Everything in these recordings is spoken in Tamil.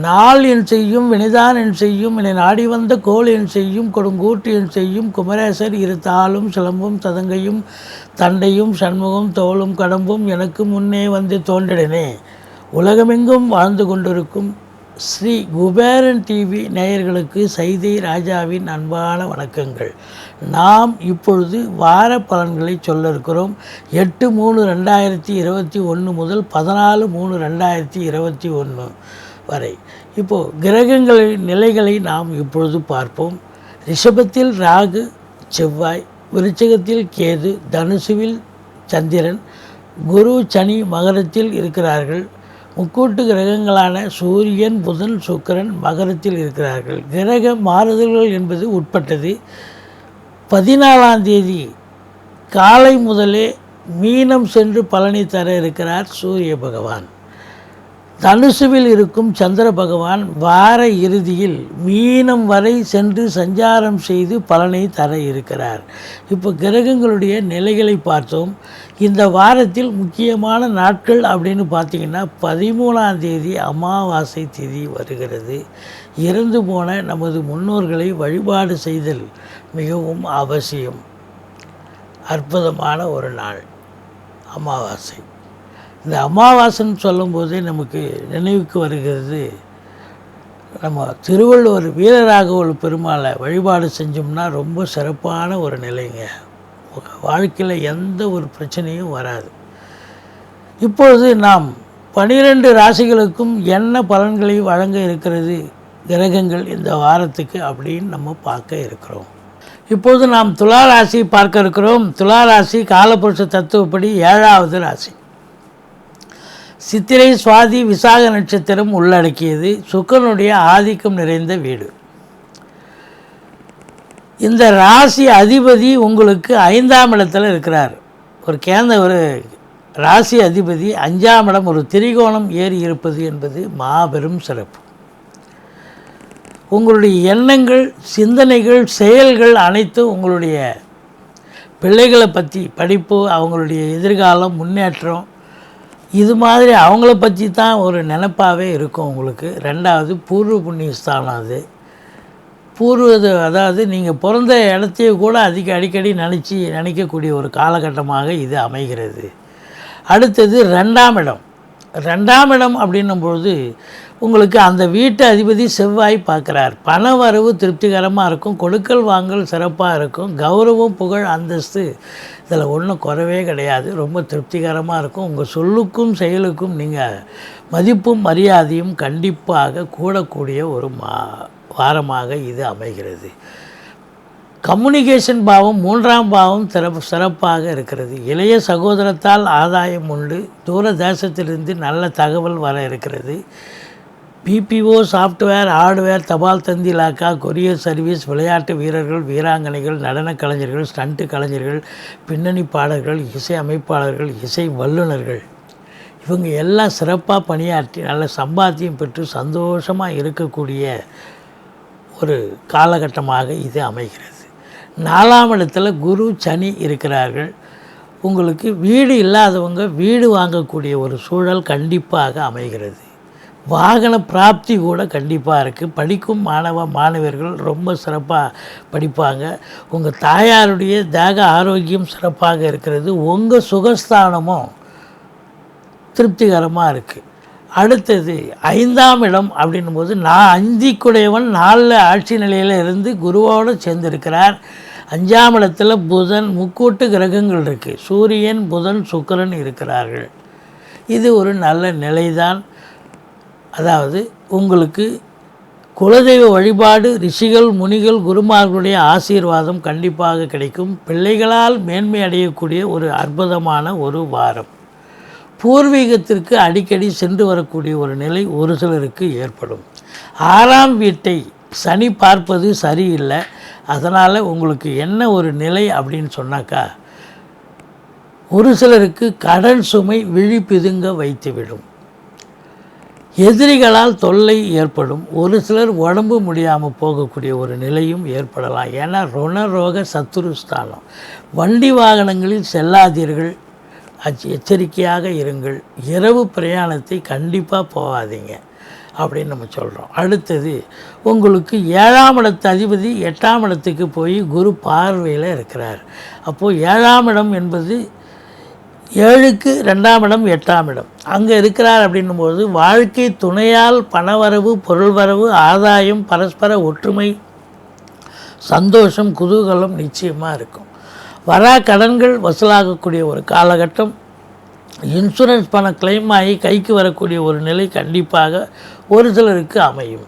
நாள் என் செய்யும் வினைதான் என் செய்யும் என்னை நாடி வந்த கோல் என் செய்யும் கொடுங்கூட்டு என் செய்யும் குமரேசர் இரு தாளும் சிலம்பும் ததங்கையும் தண்டையும் சண்முகம் தோளும் கடம்பும் எனக்கு முன்னே வந்து தோன்றிடனே. உலகமெங்கும் வாழ்ந்து கொண்டிருக்கும் ஸ்ரீ குபேரன் டிவி நேயர்களுக்கு சைதை ராஜாவின் அன்பான வணக்கங்கள். நாம் இப்பொழுது வார பலன்களை சொல்ல இருக்கிறோம் எட்டு மூணு ரெண்டாயிரத்தி இருபத்தி ஒன்று முதல் பதினாலு மூணு ரெண்டாயிரத்தி இருபத்தி ஒன்று வரை. இப்போது கிரகங்களின் நிலைகளை நாம் இப்பொழுது பார்ப்போம். ரிஷபத்தில் ராகு செவ்வாய் விருச்சகத்தில் கேது தனுசுவில் சந்திரன் குரு சனி மகரத்தில் இருக்கிறார்கள். முக்கூட்டு கிரகங்களான சூரியன் புதன் சுக்கிரன் மகரத்தில் இருக்கிறார்கள். கிரக மாறுதல்கள் என்பது உட்பட்டது. பதினாலாம் தேதி காலை முதலே மீனம் சென்று பலனை தர இருக்கிறார் சூரிய பகவான். தனுசுவில் இருக்கும் சந்திர பகவான் வார இறுதியில் மீனம் வரை சென்று சஞ்சாரம் செய்து பலனை தர இருக்கிறார். இப்போ கிரகங்களுடைய நிலைகளை பார்த்தோம். இந்த வாரத்தில் முக்கியமான நாட்கள் அப்படின்னு பார்த்தீங்கன்னா பதிமூணாம் தேதி அமாவாசை திதி வருகிறது. இறந்து போன நமது முன்னோர்களை வழிபாடு செய்தல் மிகவும் அவசியம். அற்புதமான ஒரு நாள். அமாவாசை. இந்த அமாவாசைன்னு சொல்லும்போதே நமக்கு நினைவுக்கு வருகிறது. நம்ம திருவள்ளுவர் வீரராகவல் பெருமாளை வழிபாடு செஞ்சோம்னா ரொம்ப சிறப்பான ஒரு நிலைங்க. வாழ்க்கையில் எந்த ஒரு பிரச்சனையும் வராது. இப்பொழுது நாம் பனிரெண்டு ராசிகளுக்கும் என்ன பலன்களை வழங்க இருக்கிறது கிரகங்கள் இந்த வாரத்துக்கு அப்படின்னு நம்ம பார்க்க இருக்கிறோம். இப்போது நாம் துலா ராசி பார்க்க இருக்கிறோம். துலா ராசி காலபுருஷ தத்துவப்படி ஏழாவது ராசி. சித்திரை சுவாதி விசாக நட்சத்திரம் உள்ளடக்கியது சுக்கரனுடைய ஆதிக்கம் நிறைந்த வீடு. இந்த ராசி அதிபதி உங்களுக்கு ஐந்தாம் இடத்தில் இருக்கிறார். ஒரு கேந்த ஒரு ராசி அதிபதி அஞ்சாம் இடம் ஒரு திரிகோணம் ஏறி இருப்பது என்பது மாபெரும் சிறப்பு. உங்களுடைய எண்ணங்கள் சிந்தனைகள் செயல்கள் அனைத்தும் உங்களுடைய பிள்ளைகளை பற்றி படிப்பு அவங்களுடைய எதிர்காலம் முன்னேற்றம் இது மாதிரி அவங்கள பற்றி தான் ஒரு நினப்பாகவே இருக்கும் உங்களுக்கு. ரெண்டாவது பூர்வ புண்ணிய ஸ்தானம் அது. பூர்வது அதாவது நீங்கள் பிறந்த இடத்தையே கூட அதிக அடிக்கடி நினச்சி நினைக்கக்கூடிய ஒரு காலகட்டமாக இது அமைகிறது. அடுத்தது ரெண்டாம் இடம். ரெண்டாம் இடம் அப்படின்னும் பொழுது உங்களுக்கு அந்த வீட்டு அதிபதி செவ்வாய் பார்க்குறார். பண வரவு திருப்திகரமாக இருக்கும் கொடுக்கல் வாங்கல் சிறப்பாக இருக்கும் கௌரவம் புகழ் அந்தஸ்து இதில் ஒன்றும் குறவே கிடையாது. ரொம்ப திருப்திகரமாக இருக்கும். உங்கள் சொல்லுக்கும் செயலுக்கும் நீங்கள் மதிப்பும் மரியாதையும் கண்டிப்பாக கூடக்கூடிய ஒரு மா வாரமாக இது அமைகிறது. கம்யூனிகேஷன் பாவம் மூன்றாம் பாவம் சிறப்பு சிறப்பாக இருக்கிறது. இளைய சகோதரத்தால் ஆதாயம் உண்டு. தூர தேசத்திலிருந்து நல்ல தகவல் வர இருக்கிறது. பிபிஓ சாஃப்ட்வேர் ஹார்ட்வேர் தபால் தந்தி இலாக்கா கொரியர் சர்வீஸ் விளையாட்டு வீரர்கள் வீராங்கனைகள் நடனக் கலைஞர்கள் ஸ்டண்ட்டு கலைஞர்கள் பின்னணி பாடல்கள் இசை அமைப்பாளர்கள் இசை வல்லுநர்கள். இவங்க எல்லாம் சிறப்பாக பணியாற்றி நல்ல சம்பாத்தியம் பெற்று சந்தோஷமாக இருக்கக்கூடிய ஒரு காலகட்டமாக இது அமைகிறது. நாலாம் இடத்துல குரு சனி இருக்கிறார்கள். உங்களுக்கு வீடு இல்லாதவங்க வீடு வாங்கக்கூடிய ஒரு சூழல் கண்டிப்பாக அமைகிறது. வாகன பிராப்தி கூட கண்டிப்பாக இருக்குது படிக்கும் மாணவ மாணவர்கள் ரொம்ப சிறப்பாக படிப்பாங்க. உங்கள் தாயாருடைய தேக ஆரோக்கியம் சிறப்பாக இருக்கிறது. உங்கள் சுகஸ்தானமும் திருப்திகரமாக இருக்குது அடுத்தது ஐந்தாம் இடம் அப்படின்னும் போது நான் அந்திக்குடையவன் நாளில் ஆட்சி நிலையில் இருந்து குருவோடு சேர்ந்திருக்கிறார். அஞ்சாம் இடத்துல புதன் முக்கூட்டு கிரகங்கள் இருக்குது சூரியன் புதன் சுக்கிரன் இருக்கிறார்கள். இது ஒரு நல்ல நிலைதான். அதாவது உங்களுக்கு குலதெய்வ வழிபாடு ரிஷிகள் முனிகள் குருமார்களுடைய ஆசீர்வாதம் கண்டிப்பாக கிடைக்கும். பிள்ளைகளால் மேன்மை அடையக்கூடிய ஒரு அற்புதமான ஒரு வாரம். பூர்வீகத்திற்கு அடிக்கடி சென்று வரக்கூடிய ஒரு நிலை ஒரு சிலருக்கு ஏற்படும். ஆறாம் வீட்டை சனி பார்ப்பது சரியில்லை. அதனால் உங்களுக்கு என்ன ஒரு நிலை அப்படின்னு சொன்னாக்கா ஒரு சிலருக்கு கடன் சுமை விழி பிதுங்க வைத்துவிடும். எதிரிகளால் தொல்லை ஏற்படும். ஒரு சிலர் உடம்பு முடியாமல் போகக்கூடிய ஒரு நிலையும் ஏற்படலாம். ஏன்னா ருணரோக சத்துருஸ்தானம் வண்டி வாகனங்களில் செல்லாதீர்கள். அச் எச்சரிக்கையாக இருங்கள். இரவு பிரயாணத்தை கண்டிப்பாக போகாதீங்க. அப்படின்னு நம்ம சொல்கிறோம் அடுத்தது உங்களுக்கு ஏழாம் இடத்து அதிபதி எட்டாம் இடத்துக்கு போய் குரு பார்வையில் இருக்கிறார். அப்போது ஏழாம் இடம் என்பது ஏழுக்கு ரெண்டாம் இடம் எட்டாம் இடம். அங்கே இருக்கிறார் அப்படின்னும்போது வாழ்க்கை துணையால் பணவரவு பொருள்வரவு ஆதாயம் பரஸ்பர ஒற்றுமை சந்தோஷம் குதூகலம் நிச்சயமாக இருக்கும். வரா கடன்கள் வசூலாகக்கூடிய ஒரு காலகட்டம். இன்சூரன்ஸ் பணம் கிளைம் ஆகி கைக்கு வரக்கூடிய ஒரு நிலை கண்டிப்பாக ஒரு சிலருக்கு அமையும்.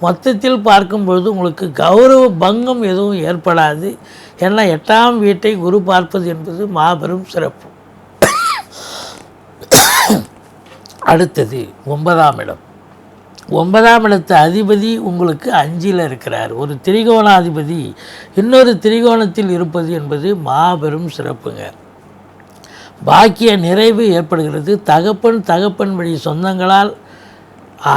மொத்தத்தில் பார்க்கும்பொழுது உங்களுக்கு கௌரவ பங்கம் எதுவும் ஏற்படாது. ஏன்னா எட்டாம் வீட்டை குரு பார்ப்பது என்பது மாபெரும் சிறப்பு. அடுத்தது ஒன்பதாம் இடம். ஒன்பதாம் இடத்து அதிபதி உங்களுக்கு அஞ்சில் இருக்கிறார். ஒரு திரிகோணாதிபதி இன்னொரு திரிகோணத்தில் இருப்பது என்பது மாபெரும் சிறப்புங்க. பாக்கிய நிறைவு ஏற்படுகிறது. தகப்பன் தகப்பன் வழி சொந்தங்களால்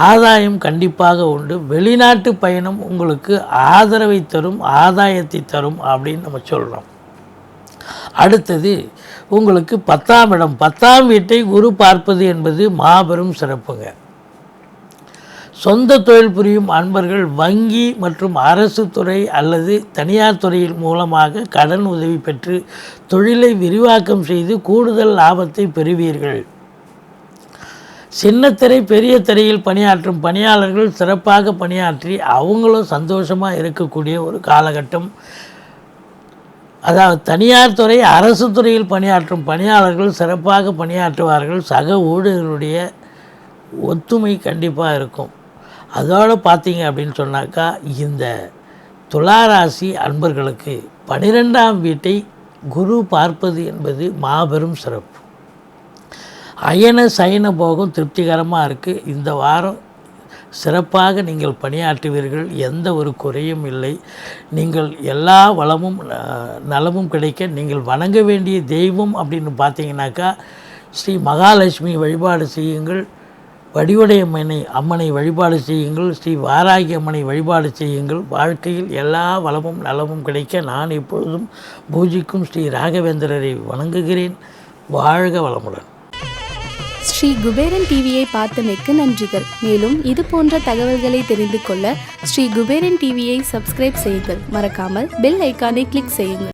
ஆதாயம் கண்டிப்பாக உண்டு. வெளிநாட்டு பயணம் உங்களுக்கு ஆதரவை தரும் ஆதாயத்தை தரும் அப்படின்னு நம்ம சொல்கிறோம் அடுத்தது உங்களுக்கு பத்தாம் இடம். பத்தாம் வீட்டை குரு பார்ப்பது என்பது மாபெரும் சிறப்புங்க. சொந்த தொழில் புரியும் அன்பர்கள் வங்கி மற்றும் அரசு துறை அல்லது தனியார் துறையின் மூலமாக கடன் உதவி பெற்று தொழிலை விரிவாக்கம் செய்து கூடுதல் லாபத்தை பெறுவீர்கள். சின்னத்திரை பெரிய திரையில் பணியாற்றும் பணியாளர்கள் சிறப்பாக பணியாற்றி அவங்களும் சந்தோஷமாக இருக்கக்கூடிய ஒரு காலகட்டம். அதாவது தனியார் துறை அரசு துறையில் பணியாற்றும் பணியாளர்கள் சிறப்பாக பணியாற்றுவார்கள். சக ஊழியர்களுடைய ஒத்துமை கண்டிப்பாக இருக்கும். அதோடு பார்த்தீங்க அப்படின்னு சொன்னாக்கா இந்த துளாராசி அன்பர்களுக்கு பனிரெண்டாம் வீட்டை குரு பார்ப்பது என்பது மாபெரும் சிறப்பு. அயன சயன போகம் திருப்திகரமாக இருக்குது இந்த வாரம் சிறப்பாக நீங்கள் பணியாற்றுவீர்கள். எந்த ஒரு குறையும் இல்லை. நீங்கள் எல்லா வளமும் ந- நலமும் கிடைக்க நீங்கள் வணங்க வேண்டிய தெய்வம் அப்படின்னு பார்த்தீங்கன்னாக்கா ஸ்ரீ மகாலட்சுமி வழிபாடு செய்யுங்கள். வடிவுடையம்மனை அம்மனை வழிபாடு செய்யுங்கள். ஸ்ரீ வாராகி அம்மனை வழிபாடு செய்யுங்கள். வாழ்க்கையில் எல்லா வளமும் நலமும் கிடைக்க நான் இப்பொழுதும் பூஜிக்கும் ஸ்ரீ ராகவேந்திரரை வணங்குகிறேன். வாழ்க வளமுடன். ஸ்ரீ குபேரன் டிவியை பார்த்தமைக்கு நன்றிகள். மேலும் இது போன்ற தகவல்களை தெரிந்து கொள்ள ஸ்ரீ குபேரன் டிவியை சப்ஸ்கிரைப் செய்யுங்கள். மறக்காமல் பெல் ஐக்கானை கிளிக் செய்யுங்கள்.